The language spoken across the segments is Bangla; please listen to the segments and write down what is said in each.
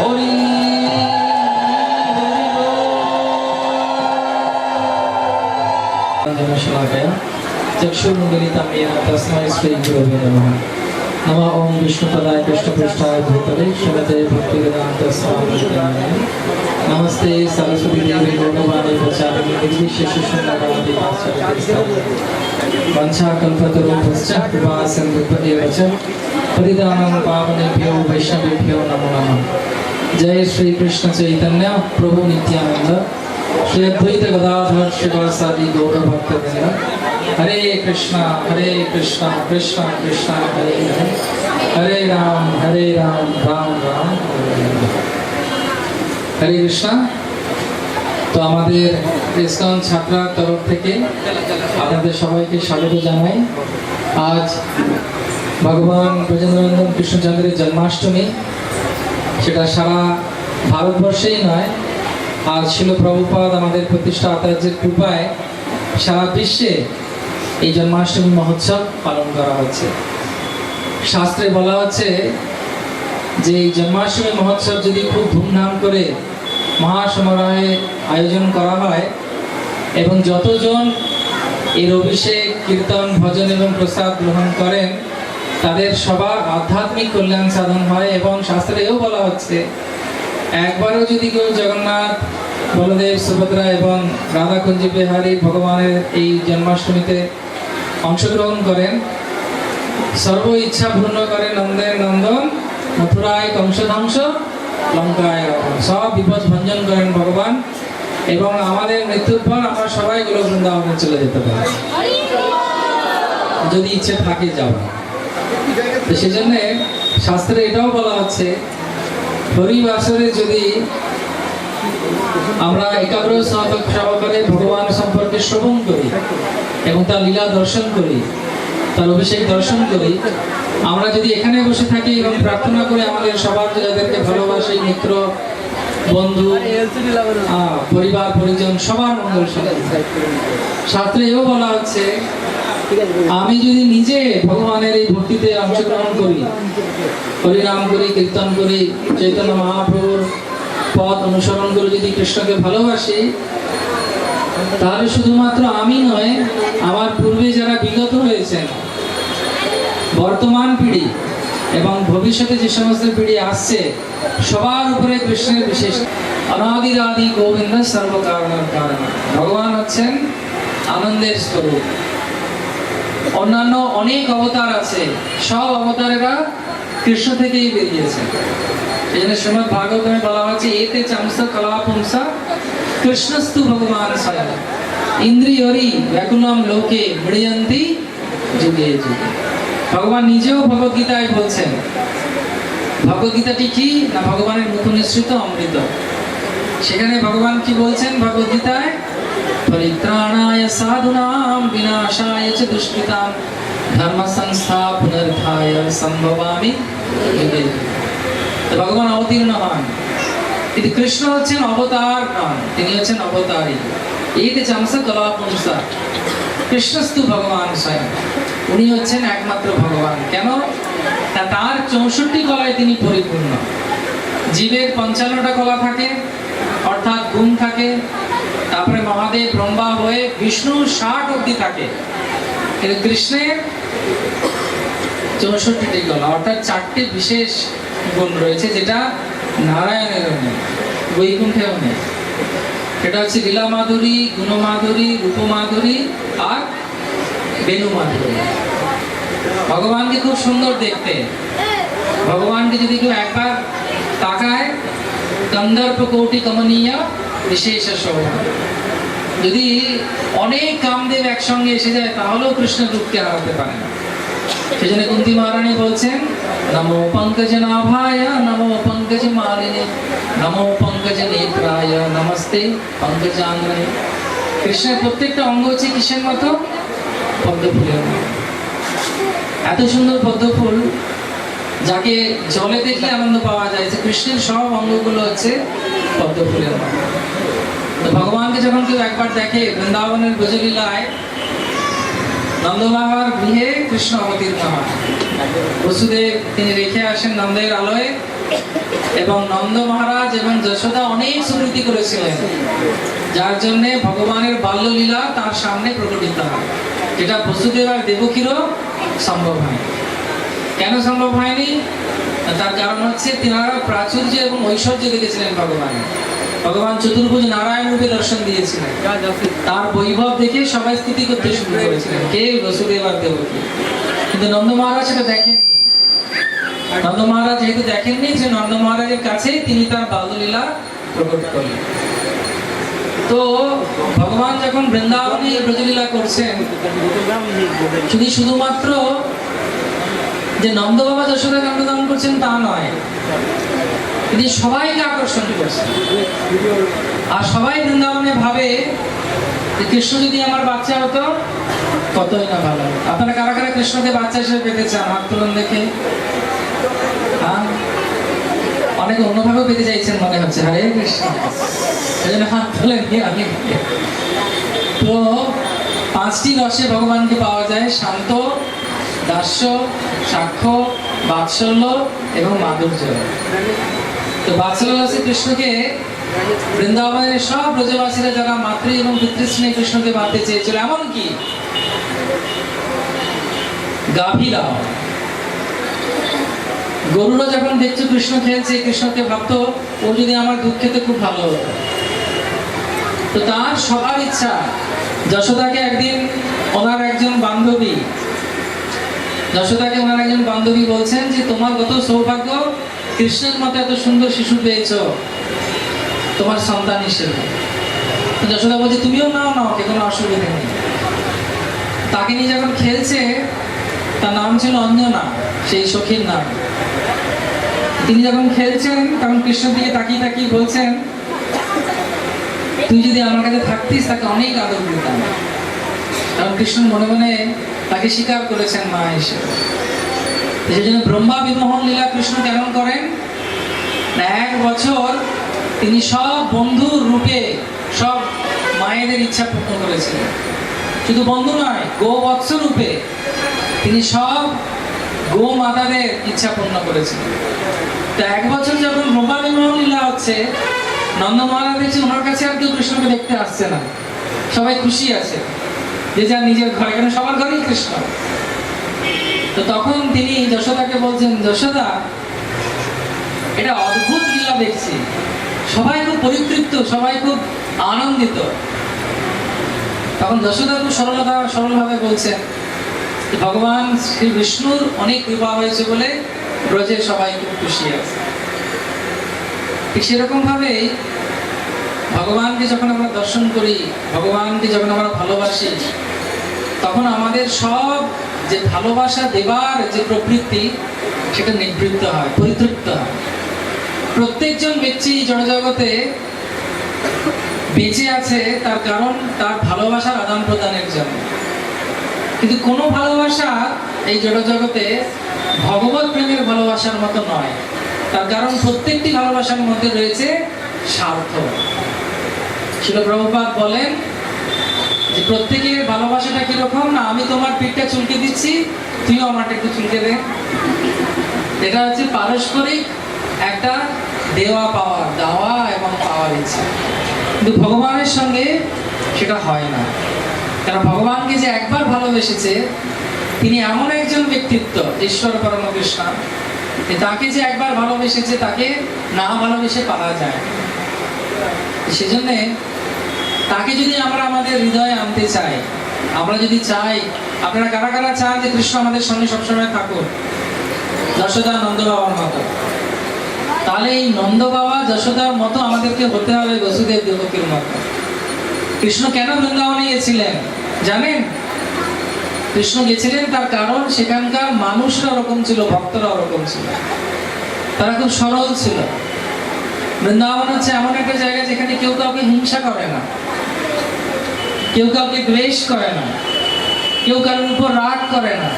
हरि हरि बोल शलाकया चक्षुर्मुदलितं येन तस्मै श्रीगुरवे नमः नमः ॐ विष्णुपदाय कृष्णपृष्ठाय भूतले श्रीमते भक्तिवेदान्तस्वामिने नमस्ते सरस्वती देवी गौरवाणी प्रचारिणी निर्विशेषशून्यवादी वंशाकल्पतरुभ्यश्च कृपा सिन्धुभ्येव च परिदानं पावनेभ्यो वैष्णवेभ्यो नमो नमः जय श्री कृष्ण चैतन्य प्रभु नित्यानंद श्री अद्वैत गदाधर शिवासादि गौर भक्तवृंद हरे कृष्णा हरे कृष्णा कृष्णा कृष्णा हरे हरे हरे राम हरे राम राम রাম হরে কৃষ্ণ তো আমাদের ইসলাম ছাত্রার তরফ থেকে আপনাদের সবাইকে স্বাগত জানাই আজ ভগবান ব্রজেন্দ্রনন্দন কৃষ্ণচন্দ্রের জন্মাষ্টমী সেটা সারা ভারতবর্ষেই নয়, আর ছিল প্রভুপাদ আমাদের প্রতিষ্ঠা আচার্যের কৃপায় সারা বিশ্বে এই জন্মাষ্টমী মহোৎসব পালন করা হচ্ছে শাস্ত্রে বলা হচ্ছে যে এই জন্মাষ্টমী মহোৎসব যদি খুব ধুমধাম করে মহাসমারোহে আয়োজন করা হয় এবং যতজন এর অভিষেক, কীর্তন, ভজন এবং প্রসাদ গ্রহণ করেন তাদের সবার আধ্যাত্মিক কল্যাণ সাধন হয় এবং শাস্ত্রে এও বলা হচ্ছে, একবারও যদি কেউ জগন্নাথ, বলদেব, সুভদ্রা এবং রাধাকুঞ্জ বিহারী ভগবানের এই জন্মাষ্টমীতে অংশগ্রহণ করেন, সর্ব ইচ্ছা পূর্ণ করে নন্দের নন্দন, মথুরায় কংসধ্বংস, লঙ্কায় সব বিপদ ভঞ্জন করেন ভগবান এবং আমাদের মৃত্যুর পর আমরা সবাই গুলো বৃন্দাবনে চলে যেতে পারি। যদি ইচ্ছে থাকে যাওয়া। সেজন্যে শাস্ত্রে এটাও বলা হচ্ছে, হরিবাসরে যদি আমরা একাগ্র সহক- সহকারে ভগবান সম্পর্কে শ্রবণ করি এবং তার লীলা দর্শন করি, তার অভিষেক দর্শন করি, আমরা যদি এখানে বসে থাকি এবং প্রার্থনা করে আমাদের সবার যাদেরকে ভালোবাসি, মিত্র, বন্ধু পরিবার, পরিজন, সবার মঙ্গল। শাস্ত্রে এও বলা হচ্ছে আমি যদি নিজে ভগবানের এই ভক্তিতে অংশগ্রহণ করি, হরিনাম করি, কীর্তন করি, চৈতন্য মহাপ্রভুর পথ অনুসরণ করে যদি কৃষ্ণকে ভালোবাসি, তাহলে শুধুমাত্র আমি নয়, আমার পূর্বে যারা বিগত হয়েছেন, বর্তমান পিঢ়ি এবং ভবিষ্যতে যে সমস্ত পিঢ়ি আসছে, সবার উপরে কৃষ্ণের বিশেষ অনাদিরাদি গোবিন্দ সর্বকারণের কারণ। ভগবান হচ্ছেন আনন্দের স্বরূপ। অন্যান্য অনেক অবতার আছে। সব অবতারেরা কৃষ্ণ থেকেই বেরিয়েছে। শ্রীমদ বলা হচ্ছে, এতে চামস কলা পুংসা কৃষ্ণস্তু ভগবান ইন্দ্রিয়রি লোকে যুগে যুগে। ভগবান নিজেও ভগবদ্গীতায় বলছেন, ভগবদ্গীতাটি কি না ভগবানের মুখ নিঃসৃত অমৃত? সেখানে ভগবান কি বলছেন ভগবদ্গীতায়? বিনাশায় চ দুষ্কৃতাম ধর্ম সংস্থা পুনর্থায় সম্ভবামি ভগবান অবতীর্ণ হন কিন্তু কৃষ্ণ হচ্ছেন অবতার নন তিনি হচ্ছেন অবতারী এই যে চামস কলা পুংসা কৃষ্ণস্তু ভগবান স্বয়ং উনি হচ্ছেন একমাত্র ভগবান কেন তার চৌষট্টি কলায় তিনি পরিপূর্ণ জীবের পঞ্চান্নটা কলা থাকে অর্থাৎ গুণ থাকে তারপরে মহাদেব ব্রহ্মা হয়ে বিষ্ণু ষাট অব্দি থাকে। কৃষ্ণের চৌষট্টিটি কলা অর্থাৎ চারটি বিশেষ গুণ রয়েছে, যেটা নারায়ণেরও নেই নেই। সেটা হচ্ছে লীলা মাধুরী গুণমাধুরী রূপমাধুরী আর বেনু মাধুরী। ভগবানকে খুব সুন্দর দেখতে। ভগবানকে যদি কেউ একবার তাকায় কন্দর্প কৌটি কমনীয় বিশেষ যদি অনেক কামদেব একসঙ্গে এসে যায়, তাহলেও কৃষ্ণ রূপকে হারাতে পারে না। সেই জন্য কুন্তি মহারানী বলছেন, নমো পঙ্কজ নাভায়, নমো পঙ্কজ মালিনী, নমো পঙ্কজ নেত্রায়, নমস্তে পঙ্কজাঙ্গনে। কৃষ্ণের প্রত্যেকটা অঙ্গ হচ্ছে কিসের মতো? পদ্মফুলের এত সুন্দর পদ্ম ফুল যাকে জলে দেখলে আনন্দ পাওয়া যায় যে কৃষ্ণের সব অঙ্গগুলো হচ্ছে পদ্ম ফুলের তো ভগবানকে যখন কেউ একবার দেখে বৃন্দাবনের ব্রজলীলায় নন্দবাবার গৃহে কৃষ্ণ অবতীর্ণ হয়। বসুদেব তিনি রেখে আসেন নন্দের আলোয় এবং নন্দ মহারাজ এবং যশোদা অনেক স্মৃতি করেছিলেন। যার জন্য ভগবানের বাল্যলীলা তার সামনে প্রকটিত হয়। যেটা বসুদেব আর দেবকীরও সম্ভব হয়। কেন সম্ভব হয়নি? তার কারণ হচ্ছে তিনারা প্রাচুর্য এবং ঐশ্বর্য দেখেছিলেন ভগবান ভগবান চতুর্ভুজ নারায়ণ রূপে দর্শন দিয়েছিলেন। তার বৈভব দেখে সবাই স্থিতি করতে শুরু করেছিলেন কে বসুদেব আর দেবকী কিন্তু নন্দ মহারাজ সেটা দেখেননি। নন্দ মহারাজ যেহেতু দেখেননি যে নন্দ মহারাজের কাছে তিনি তার বাল্যলীলা প্রকট করলেন। তো ভগবান যখন বৃন্দাবনে ব্রজলীলা করছেন যদি শুধুমাত্র যে নন্দ বাবা যশোদা কাণ্ডদান করছেন তা নয়। তিনি সবাইকে আকর্ষণ করছেন। আর সবাই বৃন্দাবনে ভাবে যে কৃষ্ণ যদি আমার বাচ্চা হতো, কতই না ভালো আপনারা কারা কারা কৃষ্ণকে বাচ্চা হিসেবে পেতে চান হাত তুলুন দেখে। হ্যাঁ? অনেকে অন্যভাবে পেতে চাইছেন, মনে হচ্ছে। হরে কৃষ্ণ। হাত তুলে আমি তো পাঁচটি রসে ভগবানকে পাওয়া যায় শান্ত দাস্য, সাক্ষ্য, বাৎসল্য এবং মাধুর্য। তো বাৎসল্য রসে কৃষ্ণকে, বৃন্দাবনের সব ব্রজবাসীরা যারা মাতৃ এবং পিতৃস্নেহ কৃষ্ণকে মারতে চেয়েছিল, এমনকি গাভীরাও। গরুরা যখন দেখছ কৃষ্ণ খেলছে, কৃষ্ণকে ভাবতো ও যদি আমার দুধ খেতে খুব ভালো তো তার সবার ইচ্ছা, যশোদাকে একদিন ওনার একজন বান্ধবী যশোদাকে ওনার একজন বান্ধবী বলছেন যে, তোমার কত সৌভাগ্য, কৃষ্ণের মতো এত সুন্দর শিশু পেয়েছ তোমার সন্তান হিসেবে। যশোদা বলছে, তুমিও নাও নাও কে কোনো অসুবিধা নেই। তাকে নিয়ে যখন খেলছে, তার নাম ছিল অঞ্জনা, সেই সখীর নাম। তিনি যখন খেলছেন, তখন কৃষ্ণের দিকে তাকিয়ে তাকিয়ে বলছেন, তুই যদি আমার কাছে থাকতিস, তাকে অনেক আদর দিতাম কারণ কৃষ্ণ মনে মনে তাকে স্বীকার করেছেন মা হিসেবে। তো সেই জন্য ব্রহ্মা বিমোহন লীলা কৃষ্ণ কেমন করেন। এক বছর তিনি সব বন্ধুর রূপে সব মায়েদের ইচ্ছা পূর্ণ করেছিলেন। শুধু বন্ধু নয়, গো বৎস রূপে তিনি সব গো মাতাদের ইচ্ছা পূর্ণ করেছিলেন। তো এক বছর যখন ব্রহ্মা বিমোহন লীলা হচ্ছে নন্দ মহারাজ দেখছে ওনার কাছে আর কেউ কৃষ্ণকে দেখতে আসছে না। সবাই খুশি আছে। যে যার নিজের ঘরে কেন সবার ঘরেই কৃষ্ণ। তো তখন তিনি যশোদাকে বলছেন, যশোদা, এটা অদ্ভুত লীলা দেখছি। সবাই খুব পরিতৃপ্ত, সবাই খুব আনন্দিত। তখন যশোদা খুব সরলতা, সরলভাবে বলছেন ভগবান শ্রী বিষ্ণুর অনেক কৃপা হয়েছে বলে ব্রজের সবাই খুব খুশি আছে। ঠিক সেরকম ভাবেই ভগবানকে যখন আমরা দর্শন করি, ভগবানকে যখন আমরা ভালোবাসি, তখন আমাদের সব যে ভালোবাসা দেবার যে প্রবৃত্তি, সেটা নিবৃত্ত হয়, পরিতৃপ্ত হয়। প্রত্যেকজন ব্যক্তি জনজগতে বেঁচে আছে, তার কারণ তার ভালোবাসার আদান প্রদানের জন্য। কিন্তু কোনো ভালোবাসা এই জড়জগতে ভগবত প্রেমের ভালোবাসার মতো নয়। তার কারণ প্রত্যেকটি ভালোবাসার মধ্যে রয়েছে স্বার্থ। শিল প্রভুপাত বলেন যে প্রত্যেকের ভালোবাসাটা কীরকম? না, আমি তোমার পিঠটা চুলকে দিচ্ছি, তুইও আমারটা একটু চুলকে দে। এটা হচ্ছে পারস্পরিক একটা দেওয়া পাওয়ার দেওয়া এবং পাওয়ার ইচ্ছা। কিন্তু ভগবানের সঙ্গে সেটা হয় না। কারণ ভগবানকে যে একবার ভালোবেসেছে, তিনি এমন একজন ব্যক্তিত্ব, ঈশ্বর পরম কৃষ্ণ যে তাকে যে একবার ভালোবেসেছে, তাকে না ভালোবেসে পাওয়া যায়। সেজন্যে তাকে যদি আমরা আমাদের হৃদয়ে আনতে চাই, আমরা যদি চাই, আপনারা কারা কারা চান যে কৃষ্ণ আমাদের সঙ্গে সবসময় থাকুন যশোদা নন্দ বাবার মতো। তাহলে এই নন্দ বাবা, যশোদার মতো আমাদেরকে হতে হবে বসুদেব দেবকীর মতো। কৃষ্ণ কেন বৃন্দাবনে গেছিলেন, জানেন? কৃষ্ণ গেছিলেন তার কারণ সেখানকার মানুষরা ওরকম ছিল, ভক্তরা ওরকম ছিল। তারা খুব সরল ছিল। বৃন্দাবন হচ্ছে এমন একটা জায়গা যেখানে কেউ কাউকে হিংসা করে না। কেউ কাউকে দ্বেষ করে না। কেউ কারোর উপর রাগ করে না।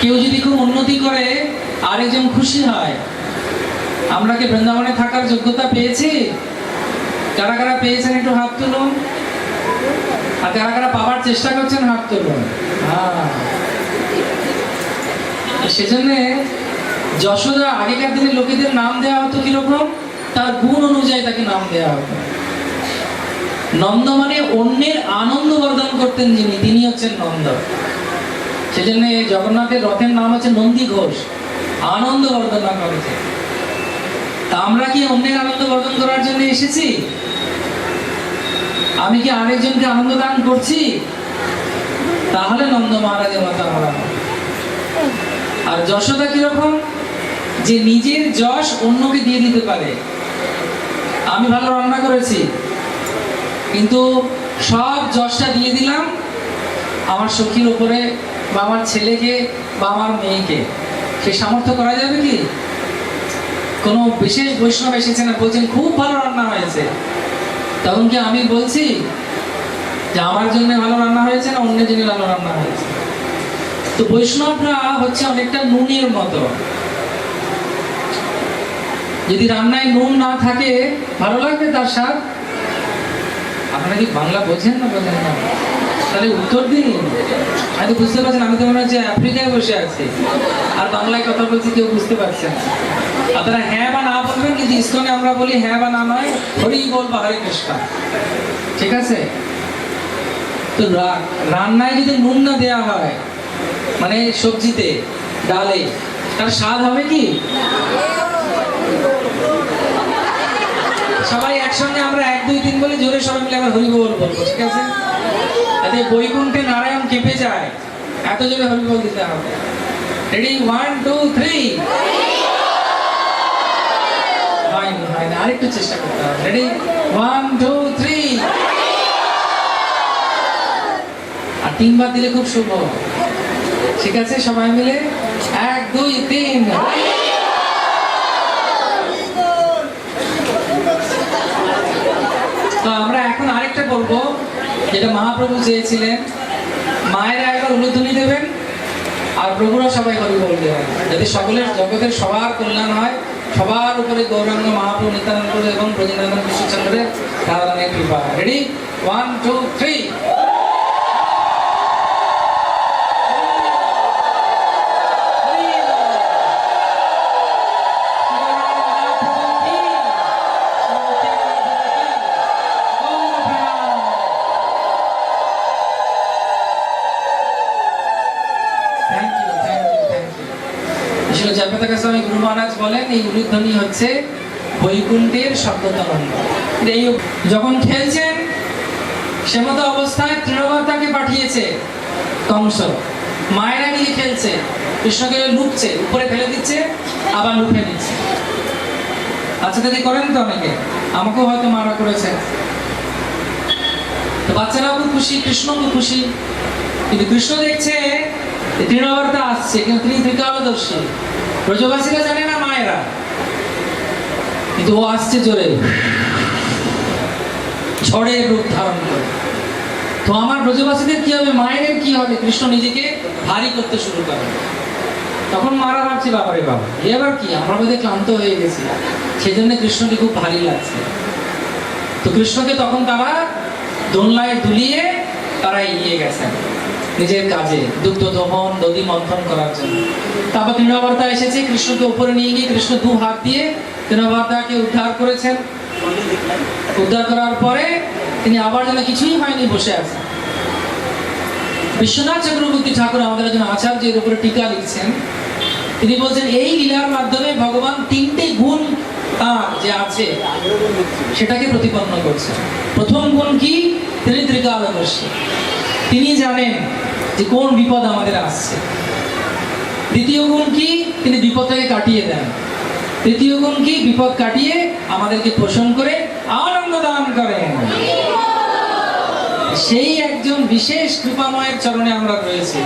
কেউ যদি খুব উন্নতি করে, আরেকজন খুশি হয়, আমরা কি বৃন্দাবনে থাকার যোগ্যতা পেয়েছি? কারা কারা পেয়েছেন একটু হাত তুলুন। আর কারা কারা পাওয়ার চেষ্টা করছেন হাত তুলুন। হ্যাঁ। সেজন্য যশোদা আগেকার দিনে লোকেদের নাম দেওয়া হতো কীরকম? তার গুণ অনুযায়ী তাকে নাম দেওয়া হতো। নন্দ মানে অন্যের আনন্দ বর্ধন করতেন যিনি, তিনি হচ্ছেন নন্দ। সেজন্য জগন্নাথের রথের নাম হচ্ছে নন্দী ঘোষ। আনন্দ বর্ধনা করেছে তা আমরা কি অন্যের আনন্দ বর্ধন করার জন্য এসেছি? আমি কি আরেকজনকে আনন্দ দান করছি? তাহলে নন্দ মহারাজের মতো আমরা আর যশোদা কীরকম? যে নিজের যশ অন্যকে দিয়ে দিতে পারে। আমি ভালো রান্না করেছি। কিন্তু সব যশটা দিয়ে দিলাম আমার সখীর উপরে বা আমার ছেলেকে বা আমার মেয়েকে। সে সামর্থ্য করা যাবে কি? কোনো বিশেষ বৈষ্ণব এসেছে না, বলছেন, খুব ভালো রান্না হয়েছে। তখন কি আমি বলছি যে, আমার জন্য ভালো রান্না হয়েছে না অন্যের জন্য ভালো রান্না হয়েছে? তো বৈষ্ণবরা হচ্ছে অনেকটা নুনের মতো। যদি রান্নায় নুন না থাকে, ভালো লাগবে তার স্বাদ? আপনারা কি বাংলা বোঝেন না বোঝেন না? তাহলে উত্তর দিন। আমি তো বুঝতে পারছেন আমি তো মনে হচ্ছে আফ্রিকায় বসে আছি। আর বাংলায় কথা বলছি কেউ বুঝতে পারছেন না। আপনারা হ্যাঁ বা না বলবেন, কিন্তু ইস্কনে আমরা বলি হ্যাঁ বা না নয়, হরি বল বা হরে কৃষ্ণ। ঠিক আছে? তো রান্নায় যদি নুন না দেওয়া হয় মানে সবজিতে, ডালে, তার স্বাদ হবে কি? সবাই একসঙ্গে আমরা এক, দুই, তিন বলে জোরে সবাই মিলে আবার হরি বল বলব ঠিক আছে? যাতে বৈকুণ্ঠে নারায়ণ কেঁপে যায়। এত জোরে হরি বল দিতে হবে। রেডি ওয়ান টু থ্রি আরেকটু চেষ্টা করতে হবে। রেডি ওয়ান টু থ্রি আর তিনবার দিলে খুব শুভ। ঠিক আছে, সবাই মিলে? এক, দুই, তিন তো আমরা এখন আরেকটা বলব যেটা মহাপ্রভু চেয়েছিলেন। মায়েরা একবার উলুধ্বনি দেবেন আর প্রভুরা সবাই কবি বলতে হয় যাতে সকলের জগতের সবার কল্যাণ হয়, সবার উপরে গৌরাঙ্গ মহাপ্রভু নিত্যানন্দ এবং ব্রজেন্দ্রনাথ বিশ্বচন্দ্রের রাধারানের কৃপা রেডি ওয়ান টু থ্রি বলেন, এই উলুধ্বনি হচ্ছে বৈকুণ্ঠের শব্দতরঙ্গ এই যখন খেলছেন সে মতো অবস্থায় তৃণবতাকে পাঠিয়েছে কংস। মায়েরা নিয়ে খেলছে, কৃষ্ণকে লুকছে উপরে ফেলে দিচ্ছে, আবার লুফে নিচ্ছে। আচ্ছা দিদি করেন তো অনেকে। আমাকেও হয়তো মারা করেছে। বাচ্চারাও খুব খুশি কৃষ্ণ খুব খুশি। কিন্তু কৃষ্ণ দেখছে তৃণবর্তা আসছে, কিন্তু তিনি ত্রিকালদর্শী ব্রজবাসীরা জানে না মায়েরা আসছে জোরে। ঝড়ের রূপ ধারণ করে। তো আমার ব্রজবাসীদের কি হবে কি হবে? কৃষ্ণ নিজেকে ভারী করতে শুরু করে। তখন মারা ভাবছে, বাবারে বাবা এবার কি? আমরা বোধহয় ক্লান্ত হয়ে গেছি। সেই জন্য কৃষ্ণকে খুব ভারী লাগছে। তো কৃষ্ণকে তখন তারা দোলনায় দুলিয়ে তারা এগিয়ে গেছেন। নিজের কাজে দুগ্ধ দহন, নদী মন্থন করার জন্য। তারপর তৃণবার্তা এসেছে, কৃষ্ণকে উপরে নিয়ে গিয়ে কৃষ্ণ দু হাত দিয়ে তৃণবার্তাকে উদ্ধার করেছেন। উদ্ধার করার পরে তিনি আবার যেন কিছুই হয়নি বসে আছেন। বিশ্বনাথ চক্রবর্তী ঠাকুর আমাদের একজন আচার্যের উপরে টিকা লিখছেন। তিনি বলছেন, এই লীলার মাধ্যমে ভগবান তিনটে গুণ তার যে আছে, সেটাকে প্রতিপন্ন করছেন। প্রথম গুণ কি? তিনি ত্রিকালদর্শী তিনি জানেন যে কোন বিপদ আমাদের আসছে। দ্বিতীয় গুণ কি? তিনি বিপদটাকে কাটিয়ে দেন। তৃতীয় গুণ কি? বিপদ কাটিয়ে আমাদেরকে পোষণ করে আনন্দ দান করেন। সেই একজন বিশেষ কৃপাময়ের চরণে আমরা রয়েছি।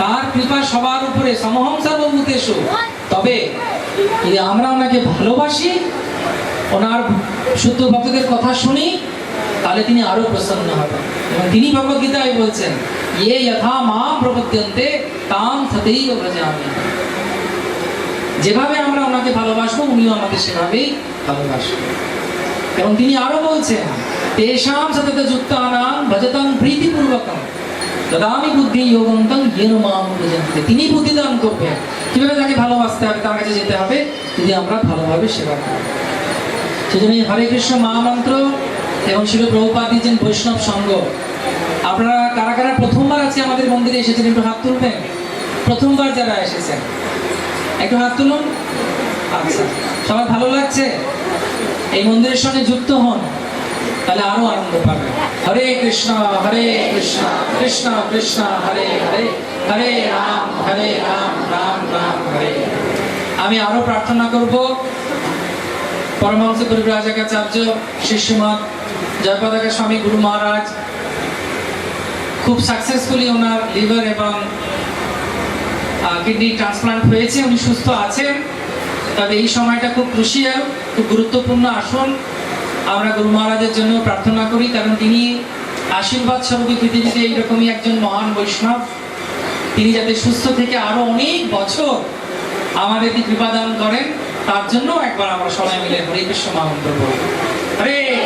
তার কৃপা সবার উপরে সমহংসা বহুতেশু তবে আমরা ওনাকে ভালোবাসি, ওনার শুদ্ধ ভক্তদের কথা শুনি তাহলে তিনি আরও প্রসন্ন হবেন। এবং তিনি ভগবদ্গীতায় বলছেন ইয়ে যথা মাম প্রপদ্যন্তে তাম সতেই ভজামি যেভাবে আমরা ওনাকে ভালোবাসবো, উনিও আমাদের সেভাবেই ভালোবাসবেন। এবং তিনি আরও বলছেন, তেষাম সতত যুক্তানাম ভজতাম প্রীতিপূর্বকম। দদামি বুদ্ধি যোগন্তম মাম ভজন্তে। তিনি বুদ্ধি দান করবেন। কীভাবে তাকে ভালোবাসতে হবে, তার কাছে যেতে হবে? যদি আমরা ভালোভাবে সেবা করি। সেজন্য হরে কৃষ্ণ মহামন্ত্র এবং শিল দিয়েছেন বৈষ্ণব সঙ্গ আপনারা কারা কারা প্রথমবার আছে আমাদের মন্দিরে এসেছেন, একটু হাত তুলবেন? প্রথমবার যারা এসেছেন। একটু হাত তুলুন? আচ্ছা সবার ভালো লাগছে? এই মন্দিরের সঙ্গে যুক্ত হন, তাহলে আরও আনন্দ পাবেন। হরে কৃষ্ণ হরে কৃষ্ণ কৃষ্ণ কৃষ্ণ, হরে হরে হরে রাম হরে রাম রাম রাম, হরে। আমি আরও প্রার্থনা করব। পরমহংস পরিব্রাজকাচার্য শিষ্যমত জয়পতাকা স্বামী গুরু মহারাজ খুব সাকসেসফুলি ওনার লিভার এবং কিডনি ট্রান্সপ্লান্ট হয়েছে, উনি সুস্থ আছেন। তবে এই সময়টা খুব ক্রুশিয়াল খুব গুরুত্বপূর্ণ। আসন, আমরা গুরু মহারাজের জন্য প্রার্থনা করি, কারণ তিনি আশীর্বাদ স্বরূপী পৃথিবীতে এইরকমই একজন মহান বৈষ্ণব। তিনি যাতে সুস্থ থেকে আরও অনেক বছর আমাদেরকে কৃপাদান করেন, তার জন্য একবার আমরা সবাই মিলে হরে কৃষ্ণ মহামন্ত্র বলব